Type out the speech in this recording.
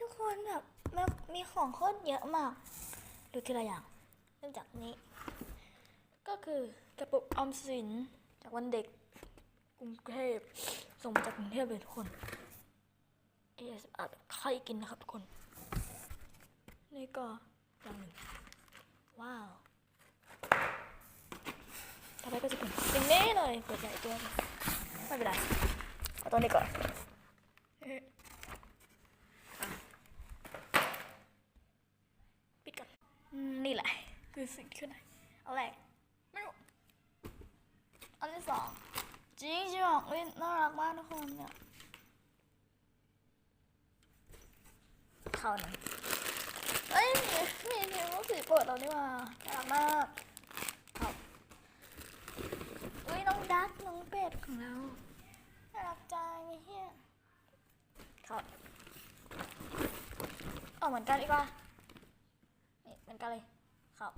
ทุกคนแบบมันมีของโคตรเยอะมาก ดูทีละอย่าง เริ่มจากนี้ ก็คือกระปุกออมสินจากวันเด็กกรุงเทพส่งมาจากกรุงเทพเลยทุกคน ASMR แบบใครกินนะครับทุกคน นี่ก็อย่างหนึ่ง ว้าวต่อไปก็จะเป็นสิ่งนี้เลยเปิดใหญ่ตัว ไม่เป็นไร เอาตัวนี้ก่อนเอ๊ะอะปิดก่อนอืมนี่แหละ คือสิ่งที่ไหนเอาแรกไม่รู้อันที่สองจริงจริงบอกเล่นน่ารักมากทุกคนเนี่ยเข้านึ่งเอ้ยนี่นี่รูปสีโปรดเรานี่ว่าน่ารักมากครับอุ้ยน้องดักน้องเป็ดของเราน่ารักจังเฮียครับเอาเหมือนกันอีกว่านี่เหมือนกันเลย 好。